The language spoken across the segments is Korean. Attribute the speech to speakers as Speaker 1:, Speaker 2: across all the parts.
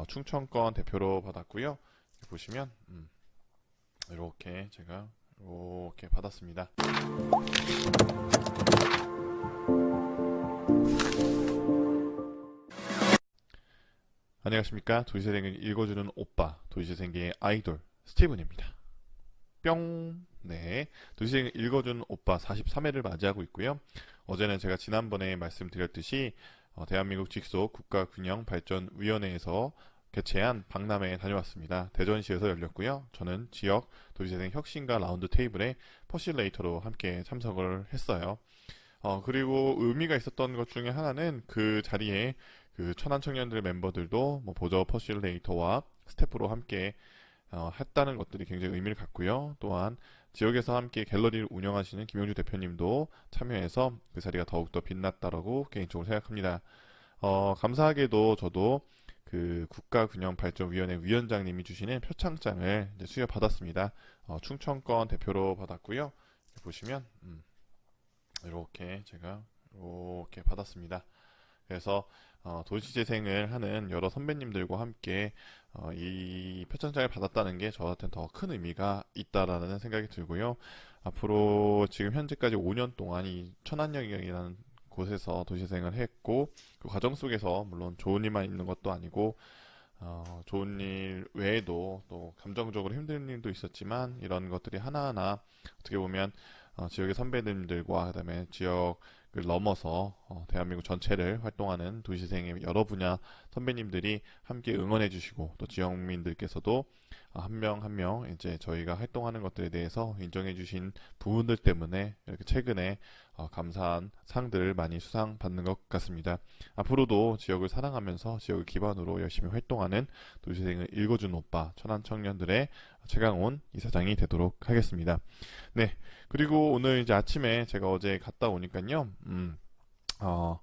Speaker 1: 어, 충청권 대표로 받았고요. 보시면 음, 이렇게 제가 이렇게 받았습니다. 안녕하십니까 도시재생을 읽어주는 오빠 도시재생계의 아이돌 스티븐입니다. 뿅. 네. 도시재생을 읽어주는 오빠 43회를 맞이하고 있고요. 어제는 제가 지난번에 말씀드렸듯이 어, 대한민국 직속 국가균형발전위원회에서 개최한 박람회에 다녀왔습니다. 대전시에서 열렸고요. 저는 지역 도시재생 혁신가 라운드 테이블에 퍼실레이터로 함께 참석을 했어요. 어, 그리고 의미가 있었던 것 중에 하나는 그 자리에 그 천안 청년들 멤버들도 뭐 보저 퍼실레이터와 스태프로 함께 어, 했다는 것들이 굉장히 의미를 갖고요. 또한 지역에서 함께 갤러리를 운영하시는 김용주 대표님도 참여해서 그 자리가 더욱더 빛났다라고 개인적으로 생각합니다. 어, 감사하게도 저도 그 국가균형발전위원회 위원장님이 주시는 표창장을 수여받았습니다. 어, 충청권 대표로 받았고요. 보시면 음, 이렇게 제가 이렇게 받았습니다. 그래서 어, 도시재생을 하는 여러 선배님들과 함께 어, 이 표창장을 받았다는 게 저한테는 더 큰 의미가 있다라는 생각이 들고요. 앞으로 지금 현재까지 5년 동안 이 천안역이라는 곳에서 도시재생을 했고 그 과정 속에서 물론 좋은 일만 있는 것도 아니고 어, 좋은 일 외에도 또 감정적으로 힘든 일도 있었지만 이런 것들이 하나하나 어떻게 보면 어, 지역의 선배님들과 그다음에 지역을 넘어서 어, 대한민국 전체를 활동하는 도시생의 여러 분야 선배님들이 함께 응원해 주시고 또 지역민들께서도 한 명 한 명 이제 저희가 활동하는 것들에 대해서 인정해 주신 부분들 때문에 이렇게 최근에 어, 감사한 상들을 많이 수상받는 것 같습니다. 앞으로도 지역을 사랑하면서 지역을 기반으로 열심히 활동하는 도시생을 읽어준 오빠 천안 청년들의 최강훈 이사장이 되도록 하겠습니다. 네. 그리고 오늘 이제 아침에 제가 어제 갔다 오니까요. 음, 어,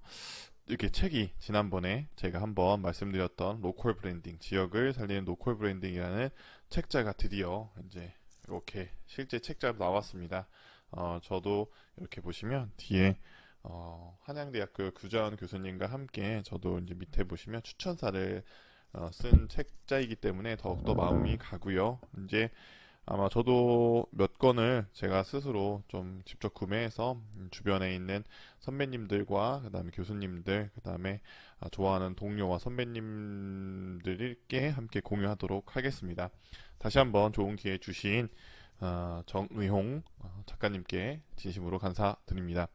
Speaker 1: 이렇게 책이 지난번에 제가 한번 말씀드렸던 로컬 브랜딩, 지역을 살리는 로컬 브랜딩이라는 책자가 드디어 이제 이렇게 실제 책자로 나왔습니다. 어, 저도 이렇게 보시면 뒤에 어, 한양대학교 구자원 교수님과 함께 저도 이제 밑에 보시면 추천사를 어, 쓴 책자이기 때문에 더욱더 마음이 가고요. 이제 아마 저도 몇 권을 제가 스스로 좀 직접 구매해서 주변에 있는 선배님들과 그다음에 교수님들 그다음에 아, 좋아하는 동료와 선배님들께 함께 공유하도록 하겠습니다. 다시 한번 좋은 기회 주신 어, 정의홍 어, 작가님께 진심으로 감사드립니다.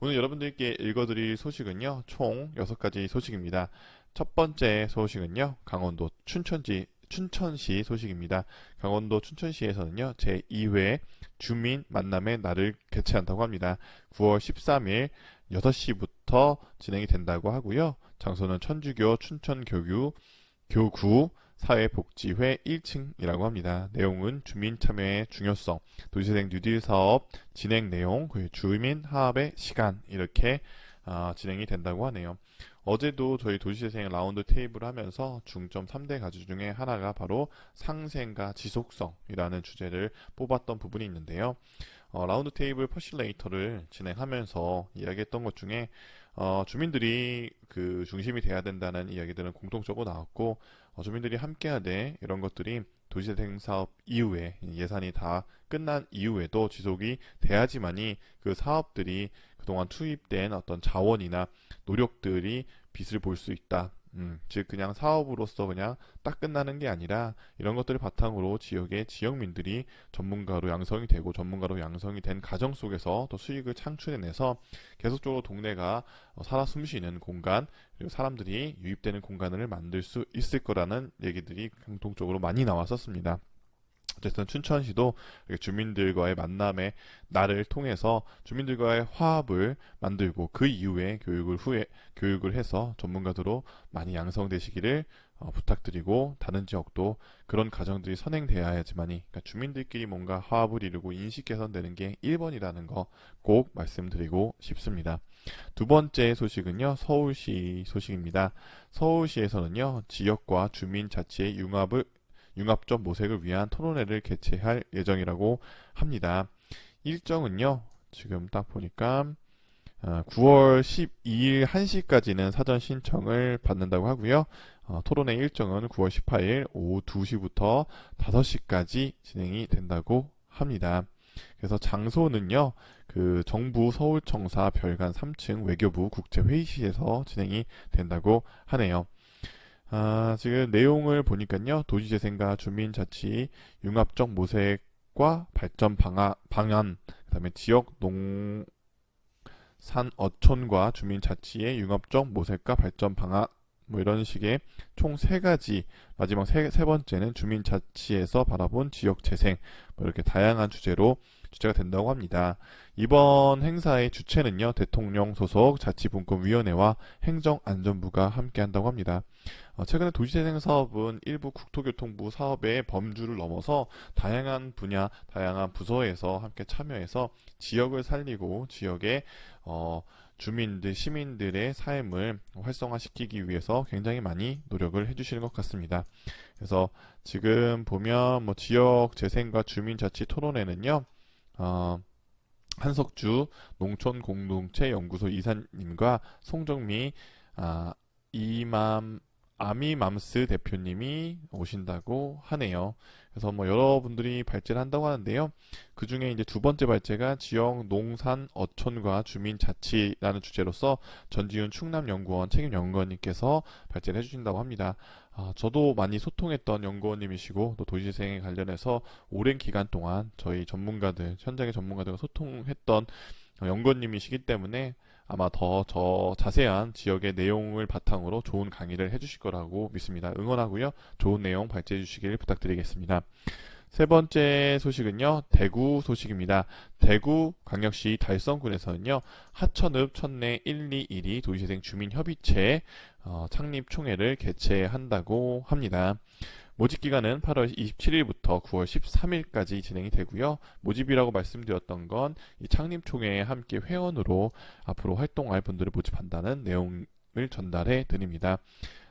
Speaker 1: 오늘 여러분들께 읽어드릴 소식은요, 총 6가지 소식입니다. 첫 번째 소식은요, 강원도 춘천지 춘천시 소식입니다. 강원도 춘천시에서는요, 제2회 주민 만남의 날을 개최한다고 합니다. 9월 13일 6시부터 진행이 된다고 하고요. 장소는 천주교 춘천교구 교구 사회복지회 1층이라고 합니다. 내용은 주민 참여의 중요성, 도시재생 뉴딜 사업 진행 내용, 주민 화합의 시간 이렇게 어, 진행이 된다고 하네요. 어제도 저희 도시재생 라운드 테이블 하면서 중점 3대 가주 중에 하나가 바로 상생과 지속성이라는 주제를 뽑았던 부분이 있는데요. 어, 라운드 테이블 퍼실레이터를 진행하면서 이야기했던 것 중에 어, 주민들이 그 중심이 돼야 된다는 이야기들은 공통적으로 나왔고 어, 주민들이 함께하되 이런 것들이 도시재생 사업 이후에 예산이 다 끝난 이후에도 지속이 돼야지만이 그 사업들이 그동안 투입된 어떤 자원이나 노력들이 빛을 볼 수 있다. 음, 즉 그냥 사업으로서 그냥 딱 끝나는 게 아니라 이런 것들을 바탕으로 지역의 지역민들이 전문가로 양성이 되고 전문가로 양성이 된 가정 속에서 또 수익을 창출해내서 계속적으로 동네가 어, 살아 숨쉬는 공간 그리고 사람들이 유입되는 공간을 만들 수 있을 거라는 얘기들이 공통적으로 많이 나왔었습니다. 어쨌든 춘천시도 주민들과의 만남의 날을 통해서 주민들과의 화합을 만들고 그 이후에 교육을 후에 교육을 해서 전문가들로 많이 양성되시기를 어, 부탁드리고 다른 지역도 그런 가정들이 선행돼야지만이 그러니까 주민들끼리 뭔가 화합을 이루고 인식 개선되는 게 1번이라는 거 꼭 말씀드리고 싶습니다. 두 번째 소식은요 서울시 소식입니다. 서울시에서는요 지역과 주민 자치의 융합을 융합적 모색을 위한 토론회를 개최할 예정이라고 합니다. 일정은요, 지금 딱 보니까, 어, 9월 12일 1시까지는 사전 신청을 받는다고 하고요. 어, 토론회 일정은 9월 18일 오후 2시부터 5시까지 진행이 된다고 합니다. 그래서 장소는요, 그 정부 서울청사 별관 3층 외교부 국제회의실에서 진행이 된다고 하네요. 아, 지금 내용을 보니까요, 도시재생과 주민자치 융합적 모색과 발전 방안, 그 다음에 지역 농, 산 어촌과 주민자치의 융합적 모색과 발전 방안, 뭐 이런 식의 총 세 가지, 마지막 세, 세 번째는 주민자치에서 바라본 지역 재생, 뭐 이렇게 다양한 주제로 주제가 된다고 합니다. 이번 행사의 주체는요, 대통령 소속 자치분권위원회와 행정안전부가 함께 한다고 합니다. 어, 최근에 도시재생 사업은 일부 국토교통부 사업의 범주를 넘어서 다양한 분야, 다양한 부서에서 함께 참여해서 지역을 살리고 지역의 어, 주민들, 시민들의 삶을 활성화시키기 위해서 굉장히 많이 노력을 해주시는 것 같습니다. 그래서 지금 보면 뭐 지역 재생과 주민 자치 토론회는요, 어, 한석주 농촌공동체 연구소 이사님과 송정미 아, 이맘 아미맘스 대표님이 오신다고 하네요. 그래서 뭐 여러분들이 발제를 한다고 하는데요. 그 중에 이제 두 번째 발제가 지역 농산 어촌과 주민 자치라는 주제로서 전지훈 충남연구원 책임 연구원님께서 발제를 해주신다고 합니다. 아, 저도 많이 소통했던 연구원님이시고 또 도시재생에 관련해서 오랜 기간 동안 저희 전문가들 현장의 전문가들과 소통했던 연구원님이시기 때문에 아마 더 저 자세한 지역의 내용을 바탕으로 좋은 강의를 해주실 거라고 믿습니다. 응원하고요. 좋은 내용 발제해 주시길 부탁드리겠습니다. 세 번째 소식은요, 대구 소식입니다. 대구 광역시 달성군에서는요, 하천읍 천내 121이 도시재생 주민협의체 어, 창립 총회를 개최한다고 합니다. 모집 기간은 8월 27일부터 9월 13일까지 진행이 되고요. 모집이라고 말씀드렸던 건 이 창립 총회에 함께 회원으로 앞으로 활동할 분들을 모집한다는 내용을 전달해 드립니다.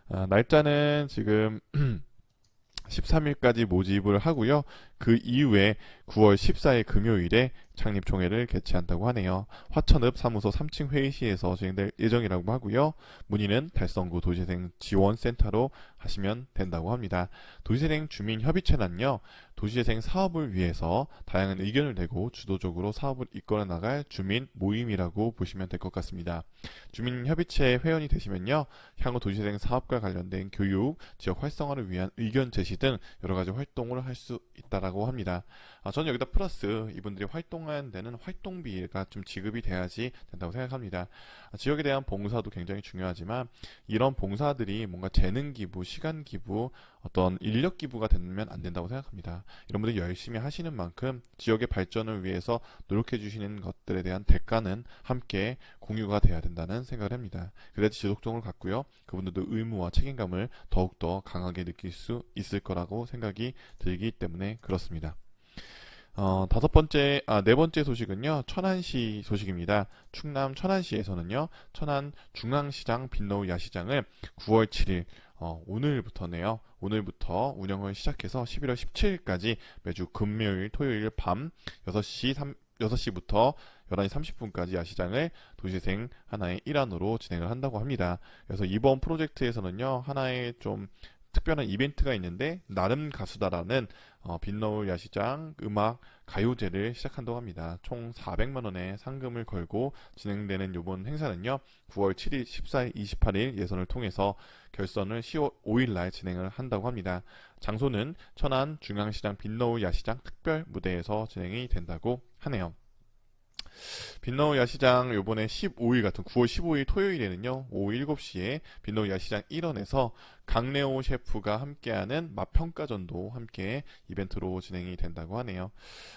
Speaker 1: 아, 날짜는 지금 13일까지 모집을 하고요. 그 이후에 9월 14일 금요일에 창립총회를 개최한다고 하네요. 화천읍 사무소 3층 회의실에서 진행될 예정이라고 하고요. 문의는 달성구 도시재생 지원센터로 하시면 된다고 합니다. 도시재생 주민협의체는요. 도시재생 사업을 위해서 다양한 의견을 내고 주도적으로 사업을 이끌어 나갈 주민 모임이라고 보시면 될 것 같습니다. 주민협의체 회원이 되시면요. 향후 도시재생 사업과 관련된 교육, 지역 활성화를 위한 의견 제시 등 여러 가지 활동을 할 수 있다라고 합니다. 아, 저는 여기다 플러스 이분들이 활동하는 데는 활동비가 좀 지급이 돼야지 된다고 생각합니다. 아, 지역에 대한 봉사도 굉장히 중요하지만 이런 봉사들이 뭔가 재능 기부, 시간 기부, 어떤 인력 기부가 되면 안 된다고 생각합니다. 이런 분들이 열심히 하시는 만큼 지역의 발전을 위해서 노력해 주시는 것들에 대한 대가는 함께 공유가 돼야 된다는 생각을 합니다. 그래야 지속성을 갖고요. 그분들도 의무와 책임감을 더욱더 강하게 느낄 수 있을 거라고 생각이 들기 때문에 그렇습니다. 어, 다섯 번째, 아, 네 번째 소식은요, 천안시 소식입니다. 충남 천안시에서는요, 천안 중앙시장 빈노우 야시장을 9월 7일, 어, 오늘부터네요. 오늘부터 운영을 시작해서 11월 17일까지 매주 금요일, 토요일 밤 6시 3, 6시부터 11시 30분까지 야시장을 도시생 하나의 일환으로 진행을 한다고 합니다. 그래서 이번 프로젝트에서는요, 하나의 좀 특별한 이벤트가 있는데 나름 가수다라는 어, 빈너울 야시장 음악 가요제를 시작한다고 합니다. 총 400만 원의 상금을 걸고 진행되는 이번 행사는요. 9월 7일, 14일, 28일 예선을 통해서 결선을 10월 5일 날 진행을 한다고 합니다. 장소는 천안 중앙시장 빈너울 야시장 특별 무대에서 진행이 된다고 하네요. 빈노우 야시장 요번에 15일 같은 9월 15일 토요일에는요 오후 7시에 빈노우 야시장 1원에서 강래호 셰프가 함께하는 맛평가전도 함께 이벤트로 진행이 된다고 하네요.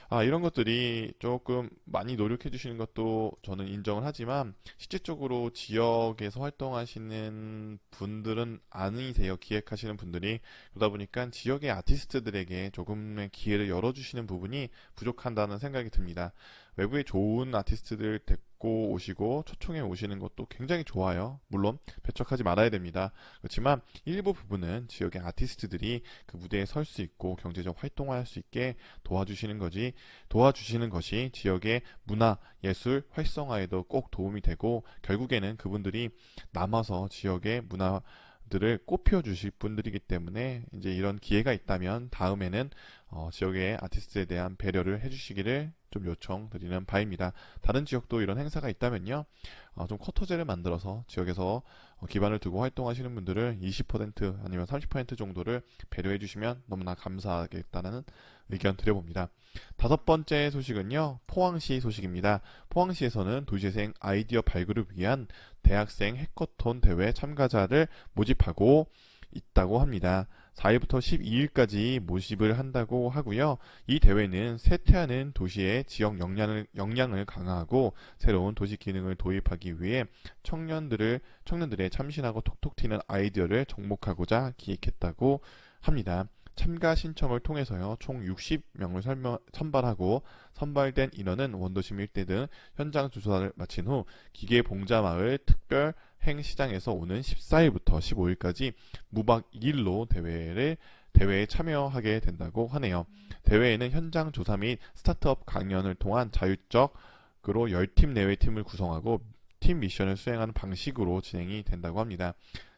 Speaker 1: 아 이런 것들이 조금 많이 노력해 주시는 것도 저는 인정을 하지만 실질적으로 지역에서 활동하시는 분들은 아니세요. 기획하시는 분들이 그러다 보니까 지역의 아티스트들에게 조금의 기회를 열어주시는 부분이 부족한다는 생각이 듭니다. 외부에 좋은 아티스트들 받고 오시고 초청해 오시는 것도 굉장히 좋아요. 물론 배척하지 말아야 됩니다. 그렇지만 일부 부분은 지역의 아티스트들이 그 무대에 설 수 있고 경제적 활동을 할 수 있게 도와주시는 거지 도와주시는 것이 지역의 문화 예술 활성화에도 꼭 도움이 되고 결국에는 그분들이 남아서 지역의 문화 들을 꽃피워 주실 분들이기 때문에 이제 이런 기회가 있다면 다음에는 어, 지역의 아티스트에 대한 배려를 해주시기를 좀 요청드리는 바입니다. 다른 지역도 이런 행사가 있다면요, 어, 좀 쿼터제를 만들어서 지역에서 어, 기반을 두고 활동하시는 분들을 20% 아니면 30% 정도를 배려해 주시면 너무나 감사하겠다는 의견 드려봅니다. 다섯 번째 소식은요, 포항시 소식입니다. 포항시에서는 도시재생 아이디어 발굴을 위한 대학생 해커톤 대회 참가자를 모집하고 있다고 합니다. 4일부터 12일까지 모집을 한다고 하고요. 이 대회는 쇠퇴하는 도시의 지역 역량을, 역량을 강화하고 새로운 도시 기능을 도입하기 위해 청년들을 청년들의 참신하고 톡톡 튀는 아이디어를 접목하고자 기획했다고 합니다. 참가 신청을 통해서요, 총 60명을 설명, 선발하고, 선발된 인원은 원도심 일대 등 현장 조사를 마친 후, 기계 봉자마을 특별 행시장에서 오는 14일부터 15일까지 무박 2일로 대회를 대회에 참여하게 된다고 하네요. 대회에는 현장 조사 및 스타트업 강연을 통한 자율적으로 10팀 내외 팀을 구성하고 팀 미션을 수행하는 방식으로 진행이 된다고 합니다.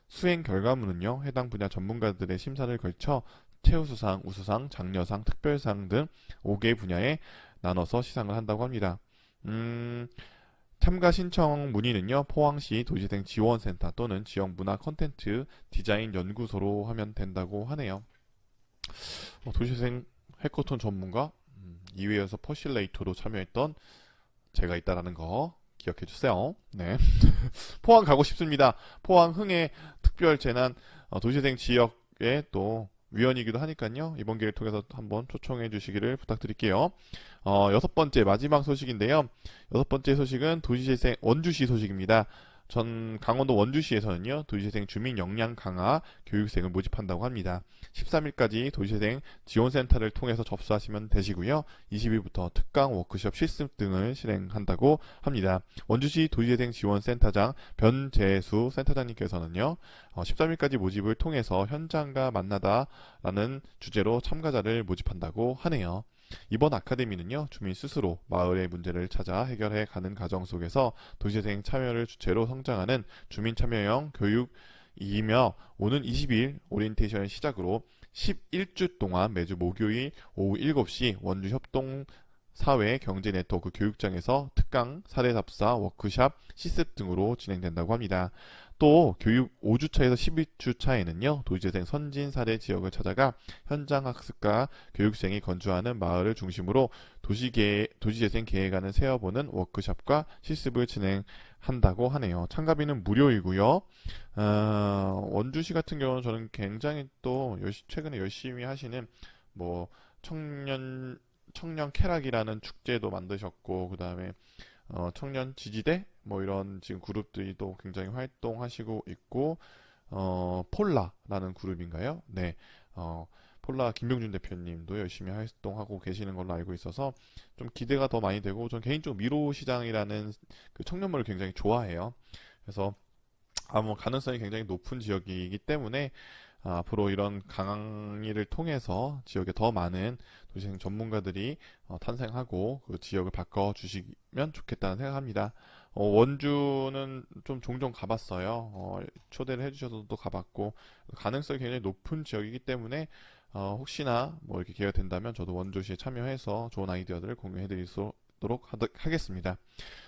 Speaker 1: 수행 결과물은요, 해당 분야 전문가들의 심사를 걸쳐 최우수상, 우수상, 장려상, 특별상 등 5개 분야에 나눠서 시상을 한다고 합니다. 음, 참가 신청 문의는요, 포항시 도시재생 지원센터 또는 지역 문화 콘텐츠 디자인 연구소로 하면 된다고 하네요. 어, 도시재생 해커톤 전문가, 음, 2회에서 퍼실레이터로 참여했던 제가 있다라는 거 기억해 주세요. 네. 포항 가고 싶습니다. 포항 흥해 특별 재난 어, 도시재생 지역에 또 위원이기도 하니까요. 이번 기회를 통해서 한번 초청해 주시기를 부탁드릴게요. 어, 여섯 번째 마지막 소식인데요. 여섯 번째 소식은 도시재생 원주시 소식입니다. 전 강원도 원주시에서는요, 도시재생 주민 역량 강화 교육생을 모집한다고 합니다. 13일까지 도시재생 지원센터를 통해서 접수하시면 되시고요. 20일부터 특강 워크숍 실습 등을 실행한다고 합니다. 원주시 도시재생 지원센터장 변재수 센터장님께서는요, 어, 13일까지 모집을 통해서 현장과 만나다라는 주제로 참가자를 모집한다고 하네요. 이번 아카데미는요, 주민 스스로 마을의 문제를 찾아 해결해 가는 과정 속에서 도시재생 참여를 주체로 성장하는 주민 참여형 교육이며 오는 20일 오리엔테이션을 시작으로 11주 동안 매주 목요일 오후 7시 원주 협동 사회 경제 네트워크 교육장에서 특강, 사례 답사, 워크샵, 시습 등으로 진행된다고 합니다. 또 교육 5주차에서 11주차에는요 도시재생 선진 사례 지역을 찾아가 현장 학습과 교육생이 건조하는 마을을 중심으로 도시계 도시재생 계획안을 세워보는 워크샵과 실습을 진행한다고 하네요. 참가비는 무료이고요. 어, 원주시 같은 경우는 저는 굉장히 또 최근에 열심히 하시는 뭐 청년 청년 캐락이라는 축제도 만드셨고 그 다음에 어, 청년 지지대 뭐 이런 지금 그룹들이 또 굉장히 활동하시고 있고 어, 폴라라는 그룹인가요? 네. 어, 폴라 김병준 대표님도 열심히 활동하고 계시는 걸로 알고 있어서 좀 기대가 더 많이 되고 전 개인적으로 미로 시장이라는 그 청년물을 굉장히 좋아해요. 그래서 아무 가능성이 굉장히 높은 지역이기 때문에 아, 앞으로 이런 강의를 통해서 지역에 더 많은 도시생 전문가들이 어, 탄생하고 그 지역을 바꿔주시면 좋겠다는 생각합니다. 어, 원주는 좀 종종 가봤어요. 어, 초대를 해주셔서 또 가봤고 가능성이 굉장히 높은 지역이기 때문에 어, 혹시나 뭐 이렇게 기회가 된다면 저도 원주시에 참여해서 좋은 아이디어들을 공유해드리도록 하겠습니다.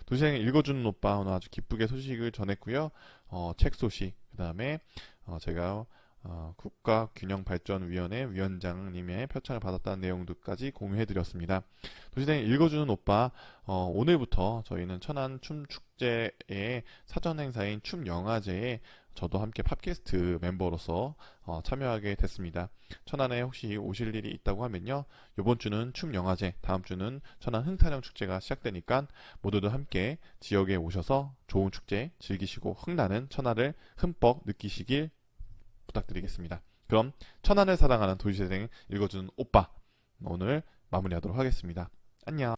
Speaker 1: 도시생을 읽어주는 오빠 오늘 아주 기쁘게 소식을 전했고요. 어, 책 소식 그 다음에 어, 제가 어, 국가균형발전위원회 위원장님의 표창을 받았다는 내용들까지 공유해드렸습니다. 도시생 읽어주는 오빠 어, 오늘부터 저희는 천안 춤축제의 사전 행사인 춤영화제에 저도 함께 팟캐스트 멤버로서 어, 참여하게 됐습니다. 천안에 혹시 오실 일이 있다고 하면요. 이번 주는 춤영화제, 다음 주는 천안 흥타령 축제가 시작되니까 모두들 함께 지역에 오셔서 좋은 축제 즐기시고 흥나는 천안을 흠뻑 느끼시길 부탁드리겠습니다. 그럼 천안을 사랑하는 도시재생 읽어주는 오빠 오늘 마무리하도록 하겠습니다. 안녕.